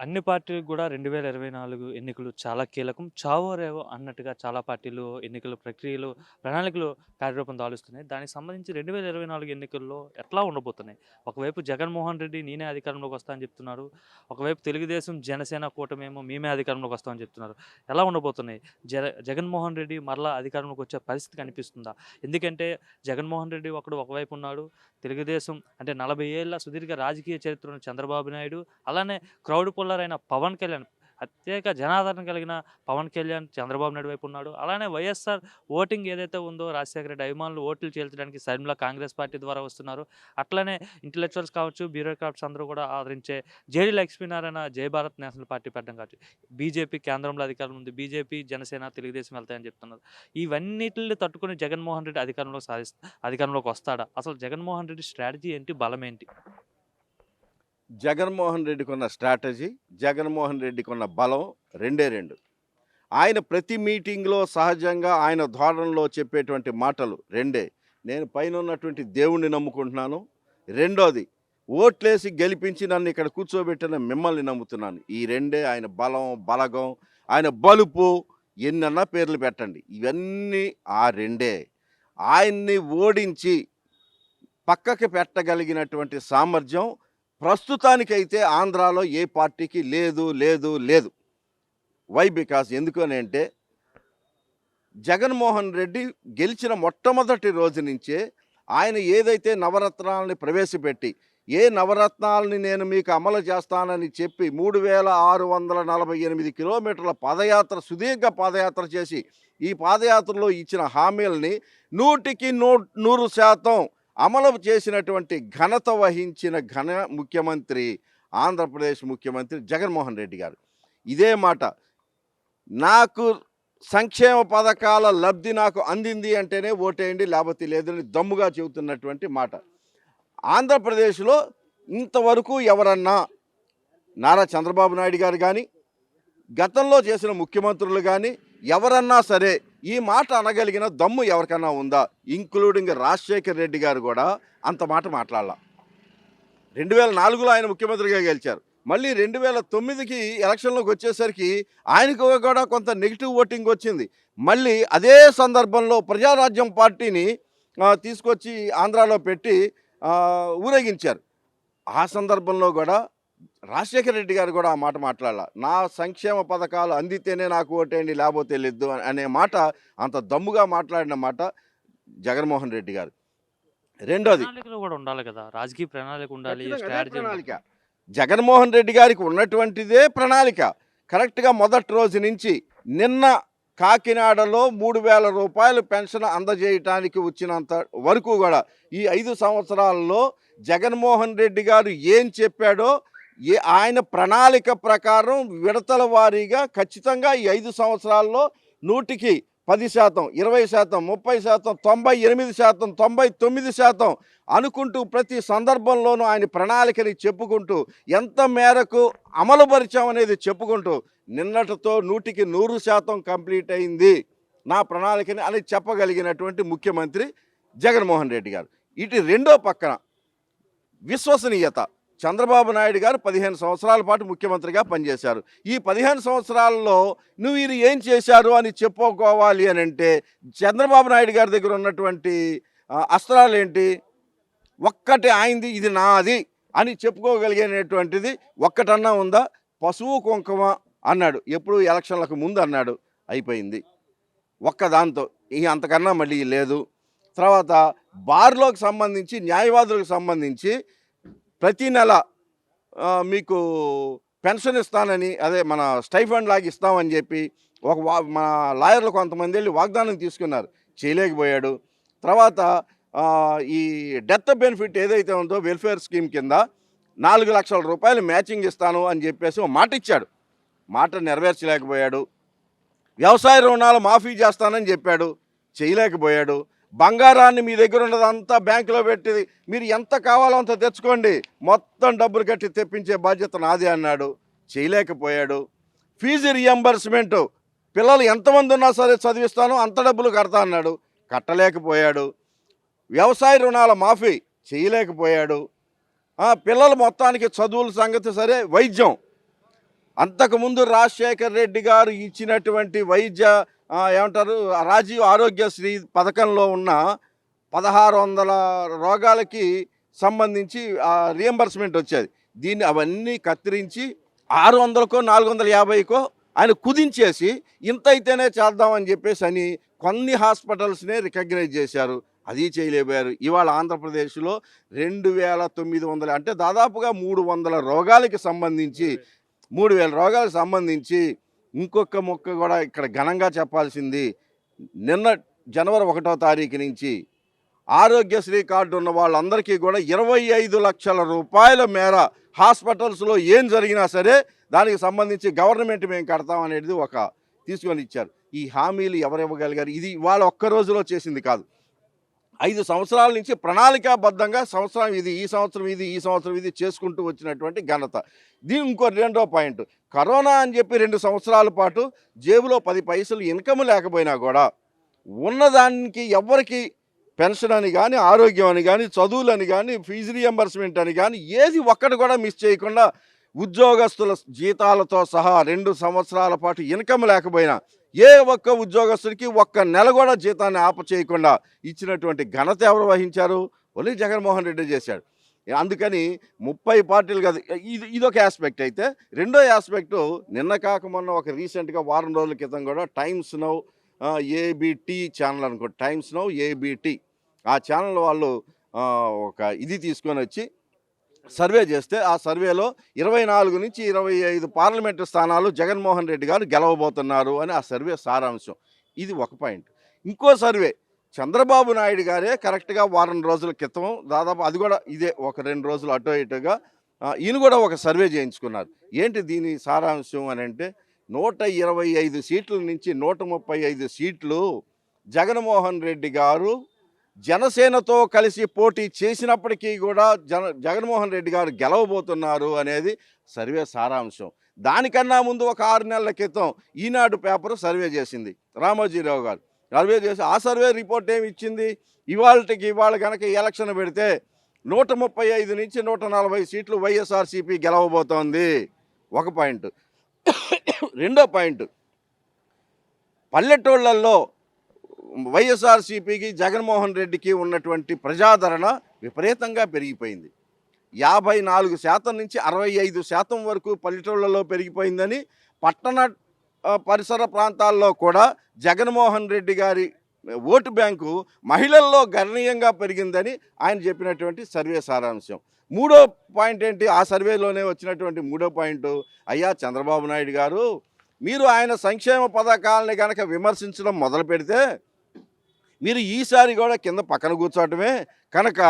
అన్ని పార్టీలు కూడా రెండు వేల ఇరవై నాలుగు ఎన్నికలు చాలా కీలకం. చావో రేవో అన్నట్టుగా చాలా పార్టీలు ఎన్నికల ప్రక్రియలు ప్రణాళికలు కార్యరూపం దాలుస్తున్నాయి. దానికి సంబంధించి రెండు వేల ఇరవై నాలుగు ఎన్నికల్లో ఎట్లా ఉండబోతున్నాయి? ఒకవైపు జగన్మోహన్ రెడ్డి నేనే అధికారంలోకి వస్తా అని చెప్తున్నారు. ఒకవైపు తెలుగుదేశం జనసేన కూటమేమో మేమే అధికారంలోకి వస్తామని చెప్తున్నారు. ఎలా ఉండబోతున్నాయి? జగ జగన్మోహన్ రెడ్డి మరలా అధికారంలోకి వచ్చే పరిస్థితి కనిపిస్తుందా? ఎందుకంటే జగన్మోహన్ రెడ్డి ఒకడు ఒకవైపు ఉన్నాడు. తెలుగుదేశం అంటే నలభై ఏళ్ళ సుదీర్ఘ రాజకీయ చరిత్రను చంద్రబాబు నాయుడు అలానే క్రౌడ్ పాపులర్ అయిన పవన్ కళ్యాణ్ ప్రత్యేక జనాదరణ కలిగిన పవన్ కళ్యాణ్ చంద్రబాబు నాయుడు వైపు ఉన్నాడు. అలానే వైఎస్ఆర్ ఓటింగ్ ఏదైతే ఉందో రాజశేఖర రెడ్డి అభిమానులు ఓట్లు చేల్చడానికి సైన్లో కాంగ్రెస్ పార్టీ ద్వారా వస్తున్నారు. అట్లనే ఇంటలెక్చువల్స్ కావచ్చు బ్యూరోక్రాట్స్ అందరూ కూడా ఆదరించే జేడీ లక్ష్మీనారాయణ జై భారత్ నేషనల్ పార్టీ పెట్టడం కావచ్చు. బీజేపీ కేంద్రంలో అధికారం ఉంది. బీజేపీ జనసేన తెలుగుదేశం వెళ్తాయని చెప్తున్నారు. ఇవన్నిటిని తట్టుకుని జగన్మోహన్ రెడ్డి అధికారంలో సాధిస్తా అధికారంలోకి వస్తాడా? అసలు జగన్మోహన్ రెడ్డి స్ట్రాటజీ ఏంటి? బలం ఏంటి జగన్మోహన్ రెడ్డికి ఉన్న స్ట్రాటజీ జగన్మోహన్ రెడ్డికి ఉన్న బలం రెండే రెండు. ఆయన ప్రతి మీటింగ్లో సహజంగా ఆయన ధోరణిలో చెప్పేటువంటి మాటలు రెండే. నేను పైన ఉన్నటువంటి దేవుణ్ణి నమ్ముకుంటున్నాను. రెండోది ఓట్లేసి గెలిపించి నన్ను ఇక్కడ కూర్చోబెట్టిన మిమ్మల్ని నమ్ముతున్నాను. ఈ రెండే ఆయన బలం బలగం ఆయన బలుపు ఎన్నన్నా పేర్లు పెట్టండి. ఇవన్నీ ఆ రెండే. ఆయన్ని ఓడించి పక్కకి పెట్టగలిగినటువంటి సామర్థ్యం ప్రస్తుతానికైతే ఆంధ్రాలో ఏ పార్టీకి లేదు లేదు లేదు. వై బికాస్ ఎందుకని అంటే జగన్మోహన్ రెడ్డి గెలిచిన మొట్టమొదటి రోజు నుంచే ఆయన ఏదైతే నవరత్నాలని ప్రవేశపెట్టి ఏ నవరత్నాలని నేను మీకు అమలు చేస్తానని చెప్పి మూడు వేల ఆరు వందల నలభై ఎనిమిది కిలోమీటర్ల పాదయాత్ర సుదీర్ఘ పాదయాత్ర చేసి ఈ పాదయాత్రలో ఇచ్చిన హామీలని నూటికి నూ నూరు శాతం అమలు చేసినటువంటి ఘనత వహించిన ఘన ముఖ్యమంత్రి ఆంధ్రప్రదేశ్ ముఖ్యమంత్రి జగన్మోహన్ రెడ్డి గారు. ఇదే మాట నాకు సంక్షేమ పథకాల లబ్ధి నాకు అందింది అంటేనే ఓటేయండి లేకపోతే లేదని దమ్ముగా చెబుతున్నటువంటి మాట. ఆంధ్రప్రదేశ్లో ఇంతవరకు ఎవరన్నా నారా చంద్రబాబు నాయుడు గారు కానీ గతంలో చేసిన ముఖ్యమంత్రులు కానీ ఎవరన్నా సరే ఈ మాట అనగలిగిన దమ్ము ఎవరికన్నా ఉందా? ఇంక్లూడింగ్ రాజశేఖర్ రెడ్డి గారు కూడా అంత మాట మాట్లాడాల. రెండు వేల నాలుగులో ఆయన ముఖ్యమంత్రిగా గెలిచారు. మళ్ళీ రెండు వేల తొమ్మిదికి ఎలక్షన్లోకి వచ్చేసరికి ఆయనకు కూడా కొంత నెగిటివ్ ఓటింగ్ వచ్చింది. మళ్ళీ అదే సందర్భంలో ప్రజారాజ్యం పార్టీని తీసుకొచ్చి ఆంధ్రాలో పెట్టి ఊరేగించారు. ఆ సందర్భంలో కూడా రాజశేఖర రెడ్డి గారు కూడా ఆ మాట మాట్లాడాల. నా సంక్షేమ పథకాలు అందితేనే నాకు ఓటేయండి లేకపోతే లేదు అనే మాట అంత దమ్ముగా మాట్లాడిన మాట జగన్మోహన్ రెడ్డి గారు. రెండోది కూడా ఉండాలి కదా. రాజకీయ ప్రణాళిక ఉండాలి. ప్రణాళిక. జగన్మోహన్ రెడ్డి గారికి ఉన్నటువంటిదే ప్రణాళిక. కరెక్ట్గా మొదటి రోజు నుంచి నిన్న కాకినాడలో మూడు వేల రూపాయలు పెన్షన్ అందజేయటానికి వచ్చినంత వరకు కూడా ఈ ఐదు సంవత్సరాల్లో జగన్మోహన్ రెడ్డి గారు ఏం చెప్పాడో ఏ ఆయన ప్రణాళిక ప్రకారం విడతల వారీగా ఖచ్చితంగా ఈ ఐదు సంవత్సరాల్లో నూటికి పది శాతం ఇరవై శాతం ముప్పై శాతం తొంభై ఎనిమిది శాతం తొంభై తొమ్మిది శాతం అనుకుంటూ ప్రతి సందర్భంలోనూ ఆయన ప్రణాళికని చెప్పుకుంటూ ఎంత మేరకు అమలుపరిచామనేది చెప్పుకుంటూ నిన్నటితో నూటికి నూరు శాతం కంప్లీట్ అయింది నా ప్రణాళికని అని చెప్పగలిగినటువంటి ముఖ్యమంత్రి జగన్మోహన్ రెడ్డి గారు. ఇటు రెండో పక్కన విశ్వసనీయత. చంద్రబాబు నాయుడు గారు పదిహేను సంవత్సరాల పాటు ముఖ్యమంత్రిగా పనిచేశారు. ఈ పదిహేను సంవత్సరాల్లో నువ్వు వీరు ఏం చేశారు అని చెప్పుకోవాలి అని అంటే చంద్రబాబు నాయుడు గారి దగ్గర ఉన్నటువంటి అస్త్రాలు ఏంటి? ఒక్కటి ఆయింది ఇది నాది అని చెప్పుకోగలిగేటువంటిది ఒక్కటన్నా ఉందా? పశువు కుంకుమ అన్నాడు. ఎప్పుడు ఎలక్షన్లకు ముందు అన్నాడు. అయిపోయింది. ఒక్కదాంతో దాంతో అంతకన్నా మళ్ళీ లేదు. తర్వాత బార్లోకి సంబంధించి న్యాయవాదులకు సంబంధించి ప్రతి నెల మీకు పెన్షన్ ఇస్తానని అదే మన స్టైఫండ్ లాగా ఇస్తామని చెప్పి ఒక వా మన లాయర్లు కొంతమంది వెళ్ళి వాగ్దానం తీసుకున్నారు. చేయలేకపోయాడు. తర్వాత ఈ డెత్ బెనిఫిట్ ఏదైతే ఉందో వెల్ఫేర్ స్కీమ్ కింద నాలుగు లక్షల రూపాయలు మ్యాచింగ్ ఇస్తాను అని చెప్పేసి ఒక మాట ఇచ్చాడు. మాట నెరవేర్చలేకపోయాడు. వ్యవసాయ రుణాలు మాఫీ చేస్తానని చెప్పాడు. చేయలేకపోయాడు. బంగారాన్ని మీ దగ్గర ఉన్నదంతా బ్యాంకులో పెట్టి మీరు ఎంత కావాలో అంత తెచ్చుకోండి. మొత్తం డబ్బులు కట్టి తెప్పించే బాధ్యత నాది అన్నాడు. చేయలేకపోయాడు. ఫీజు రియంబర్స్మెంట్ పిల్లలు ఎంతమంది ఉన్నా సరే చదివిస్తాను అంత డబ్బులు కడతా అన్నాడు. కట్టలేకపోయాడు. వ్యవసాయ రుణాల మాఫీ చేయలేకపోయాడు. పిల్లలు మొత్తానికి చదువుల సంగతి సరే వైద్యం. అంతకుముందు రాజశేఖర్ రెడ్డి గారు ఇచ్చినటువంటి వైద్య ఏమంటారు? రాజీవ్ ఆరోగ్యశ్రీ పథకంలో ఉన్న పదహారు వందల రోగాలకి సంబంధించి రియంబర్స్మెంట్ వచ్చేది. దీన్ని అవన్నీ కత్తిరించి ఆరు వందలకో నాలుగు వందల యాభైకో ఆయన కుదించేసి ఇంత అయితేనే చేద్దామని చెప్పేసి అని కొన్ని హాస్పిటల్స్నే రికగ్నైజ్ చేశారు. అది చేయలేకపోయారు. ఇవాళ ఆంధ్రప్రదేశ్లో రెండు వేల తొమ్మిది వందల అంటే దాదాపుగా మూడు వందల రోగాలకి సంబంధించి మూడు వేల రోగాలకు సంబంధించి ఇంకొక మొక్క కూడా ఇక్కడ ఘనంగా చెప్పాల్సింది నిన్న జనవరి ఒకటో తారీఖు నుంచి ఆరోగ్యశ్రీ కార్డు ఉన్న వాళ్ళందరికీ కూడా ఇరవై ఐదు లక్షల రూపాయల మేర హాస్పిటల్స్లో ఏం జరిగినా సరే దానికి సంబంధించి గవర్నమెంట్ మేము కడతాం అనేది ఒక తీసుకొని ఇచ్చారు. ఈ హామీలు ఎవరు ఇవ్వగలిగారు? ఇది వాళ్ళ ఒక్క రోజులో చేసింది కాదు. ఐదు సంవత్సరాల నుంచి ప్రణాళికాబద్ధంగా సంవత్సరం ఇది ఈ సంవత్సరం ఇది ఈ సంవత్సరం ఇది చేసుకుంటూ వచ్చినటువంటి ఘనత. దీని ఇంకో రెండో పాయింట్. కరోనా అని చెప్పి రెండు సంవత్సరాల పాటు జేబులో పది పైసలు ఇన్కమ్ లేకపోయినా కూడా ఉన్నదానికి ఎవరికి పెన్షన్ అని కానీ ఆరోగ్యం అని కానీ చదువులని కానీ ఫీజు రియంబర్స్మెంట్ అని కానీ ఏది ఒక్కటి కూడా మిస్ చేయకుండా ఉద్యోగస్తుల జీతాలతో సహా రెండు సంవత్సరాల పాటు ఇన్కమ్ లేకపోయినా ఏ ఒక్క ఉద్యోగస్తుడికి ఒక్క నెల కూడా జీతాన్ని ఆప చేయకుండా ఇచ్చినటువంటి ఘనత ఎవరు వహించారు? ఓన్లీ జగన్మోహన్ రెడ్డి చేశాడు. అందుకని ముప్పై పార్టీలు కాదు ఇది ఇదొక ఆస్పెక్ట్ అయితే. రెండో ఆస్పెక్టు నిన్న కాక మొన్న ఒక రీసెంట్గా వారం రోజుల క్రితం కూడా టైమ్స్ నౌ ఏబిటి ఛానల్ అనుకో టైమ్స్ నౌ ఏబిటి ఆ ఛానల్ వాళ్ళు ఒక ఇది తీసుకొని వచ్చి సర్వే చేస్తే ఆ సర్వేలో ఇరవై నాలుగు నుంచి ఇరవై ఐదు పార్లమెంటు స్థానాలు జగన్మోహన్ రెడ్డి గారు గెలవబోతున్నారు అని ఆ సర్వే సారాంశం. ఇది ఒక పాయింట్. ఇంకో సర్వే చంద్రబాబు నాయుడు గారే కరెక్ట్గా వారం రోజుల క్రితం దాదాపు అది కూడా ఇదే ఒక రెండు రోజులు అటో ఇటుగా ఈయన కూడా ఒక సర్వే చేయించుకున్నారు. ఏంటి దీని సారాంశం అని అంటే నూట ఇరవై ఐదు సీట్ల నుంచి నూట ముప్పై ఐదు సీట్లు జగన్మోహన్ రెడ్డి గారు జనసేనతో కలిసి పోటీ చేసినప్పటికీ కూడా జన జగన్మోహన్ రెడ్డి గారు గెలవబోతున్నారు అనేది సర్వే సారాంశం. దానికన్నా ముందు ఒక ఆరు నెలల క్రితం ఈనాడు పేపర్ సర్వే చేసింది రామోజీరావు గారు. సర్వే చేసి ఆ సర్వే రిపోర్ట్ ఏమి ఇచ్చింది? ఇవాళకి ఇవాళ కనుక ఎలక్షన్ పెడితే నూట ముప్పై ఐదు నుంచి నూట నలభై సీట్లు వైఎస్ఆర్సీపీ గెలవబోతోంది. ఒక పాయింట్. రెండో పాయింట్. పల్లెటూళ్ళల్లో వైఎస్ఆర్సీపీకి జగన్మోహన్ రెడ్డికి ఉన్నటువంటి ప్రజాదరణ విపరీతంగా పెరిగిపోయింది. యాభై నాలుగు శాతం నుంచి అరవై ఐదు శాతం వరకు పల్లెటూళ్ళలో పెరిగిపోయిందని పట్టణ పరిసర ప్రాంతాల్లో కూడా జగన్మోహన్ రెడ్డి గారి ఓటు బ్యాంకు మహిళల్లో గణనీయంగా పెరిగిందని ఆయన చెప్పినటువంటి సర్వే సారాంశం. మూడో పాయింట్ ఏంటి? ఆ సర్వేలోనే వచ్చినటువంటి మూడో పాయింట్ అయ్యా చంద్రబాబు నాయుడు గారు మీరు ఆయన సంక్షేమ పథకాలని కనుక విమర్శించడం మొదలు పెడితే మీరు ఈసారి కూడా కింద పక్కన కూర్చోవటమే కనుక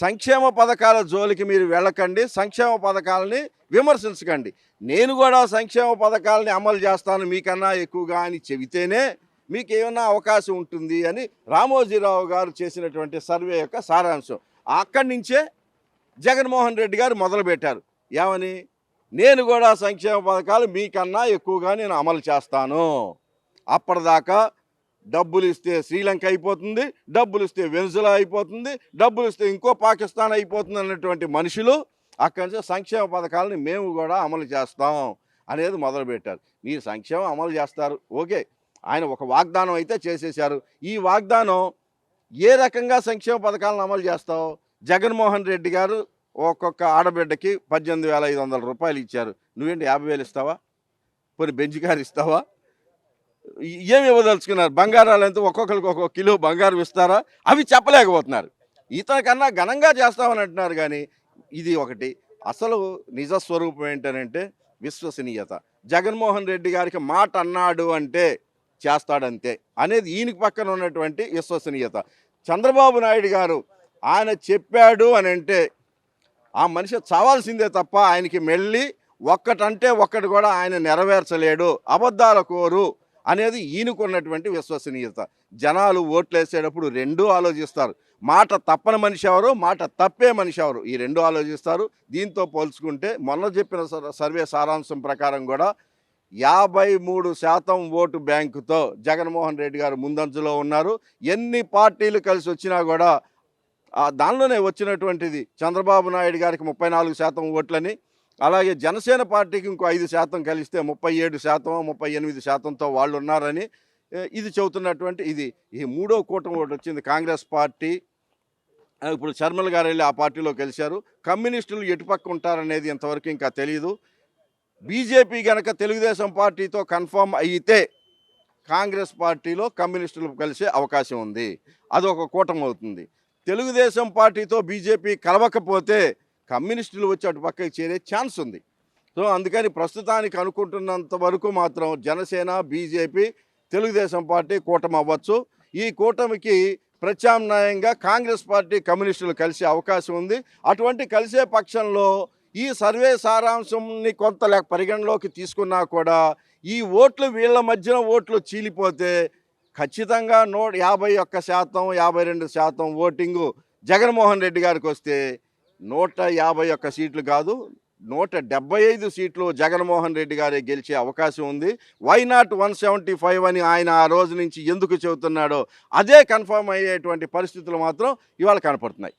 సంక్షేమ పథకాల జోలికి మీరు వెళ్ళకండి. సంక్షేమ పథకాలని విమర్శించకండి. నేను కూడా సంక్షేమ పథకాలని అమలు చేస్తాను మీకన్నా ఎక్కువగా అని చెబితేనే మీకు ఏమైనా అవకాశం ఉంటుంది అని రామోజీరావు గారు చేసినటువంటి సర్వే యొక్క సారాంశం. అక్కడి నుంచే జగన్మోహన్ రెడ్డి గారు మొదలుపెట్టారు. ఏమని? నేను కూడా సంక్షేమ పథకాలు మీకన్నా ఎక్కువగా నేను అమలు చేస్తాను. అప్పటిదాకా డబ్బులు ఇస్తే శ్రీలంక అయిపోతుంది డబ్బులు ఇస్తే వెనుజులా అయిపోతుంది డబ్బులు ఇస్తే ఇంకో పాకిస్తాన్ అయిపోతుంది అన్నటువంటి మనుషులు అక్కడి నుంచి సంక్షేమ పథకాలని మేము కూడా అమలు చేస్తాం అనేది మొదలుపెట్టారు. మీరు సంక్షేమం అమలు చేస్తారు. ఓకే. ఆయన ఒక వాగ్దానం అయితే చేసేశారు. ఈ వాగ్దానం ఏ రకంగా సంక్షేమ పథకాలను అమలు చేస్తావు? జగన్మోహన్ రెడ్డి గారు ఒక్కొక్క ఆడబిడ్డకి పద్దెనిమిది వేల ఐదు వందల రూపాయలు ఇచ్చారు. నువ్వేంటి యాభై వేలు ఇస్తావా? పోనీ బెంచ్ కారు ఇస్తావా? ఏమి ఇవ్వదలుచుకున్నారు? బంగారాలు ఎంత? ఒక్కొక్కరికి ఒక్కొక్క కిలో బంగారం ఇస్తారా? అవి చెప్పలేకపోతున్నారు. ఇతనికన్నా ఘనంగా చేస్తామని అంటున్నారు కానీ ఇది ఒకటి. అసలు నిజ స్వరూపం ఏంటనంటే విశ్వసనీయత. జగన్మోహన్ రెడ్డి గారికి మాట అన్నాడు అంటే చేస్తాడంతే అనేది ఈయనకి పక్కన ఉన్నటువంటి విశ్వసనీయత. చంద్రబాబు నాయుడు గారు ఆయన చెప్పాడు అని అంటే ఆ మనిషి చావాల్సిందే తప్ప ఆయనకి మెళ్ళి ఒక్కటంటే ఒక్కటి కూడా ఆయన నెరవేర్చలేడు. అబద్ధాల కోరు. అనేది ఈయనకున్నటువంటి విశ్వసనీయత. జనాలు ఓట్లేసేటప్పుడు రెండూ ఆలోచిస్తారు. మాట తప్పని మనిషి ఎవరు? మాట తప్పే మనిషి ఎవరు? ఈ రెండు ఆలోచిస్తారు. దీంతో పోల్చుకుంటే మొన్న చెప్పిన సర్వే సారాంశం ప్రకారం కూడా యాభై మూడు శాతం ఓటు బ్యాంకుతో జగన్మోహన్ రెడ్డి గారు ముందంజలో ఉన్నారు. ఎన్ని పార్టీలు కలిసి వచ్చినా కూడా దానిలోనే వచ్చినటువంటిది చంద్రబాబు నాయుడు గారికి ముప్పై నాలుగు శాతం ఓట్లని అలాగే జనసేన పార్టీకి ఇంకో ఐదు శాతం కలిస్తే ముప్పై ఏడు శాతం ముప్పై ఎనిమిది శాతంతో వాళ్ళు ఉన్నారని ఇది చెబుతున్నటువంటి ఇది. ఈ మూడో కూటమి ఒకటి వచ్చింది కాంగ్రెస్ పార్టీ. ఇప్పుడు శర్మల గారు వెళ్ళి ఆ పార్టీలో కలిశారు కమ్యూనిస్టులు ఎటుపక్క ఉంటారనేది ఇంతవరకు ఇంకా తెలియదు బీజేపీ గనక తెలుగుదేశం పార్టీతో కన్ఫర్మ్ అయితే కాంగ్రెస్ పార్టీలో కమ్యూనిస్టులు కలిసే అవకాశం ఉంది. అదొక కూటమి అవుతుంది. తెలుగుదేశం పార్టీతో బీజేపీ కలవకపోతే కమ్యూనిస్టులు వచ్చి అటు పక్కకి చేరే ఛాన్స్ ఉంది. సో అందుకని ప్రస్తుతానికి అనుకుంటున్నంత వరకు మాత్రం జనసేన బీజేపీ తెలుగుదేశం పార్టీ కూటమి అవ్వచ్చు. ఈ కూటమికి ప్రత్యామ్నాయంగా కాంగ్రెస్ పార్టీ కమ్యూనిస్టులు కలిసే అవకాశం ఉంది. అటువంటి కలిసే పక్షంలో ఈ సర్వే సారాంశంని కొంత లేక పరిగణలోకి తీసుకున్నా కూడా ఈ ఓట్లు వీళ్ళ మధ్యన ఓట్లు చీలిపోతే ఖచ్చితంగా నూ యాభై ఒక్క శాతం యాభై రెండు శాతం ఓటింగు జగన్మోహన్ రెడ్డి గారికి వస్తే నూట యాభై ఒక్క సీట్లు కాదు నూట డెబ్బై ఐదు సీట్లు జగన్మోహన్ రెడ్డి గారే గెలిచే అవకాశం ఉంది. Why not one seventy five అని ఆయన ఆ రోజు నుంచి ఎందుకు చెబుతున్నాడో అదే కన్ఫర్మ్ అయ్యేటువంటి పరిస్థితులు మాత్రం ఇవాళ కనపడుతున్నాయి.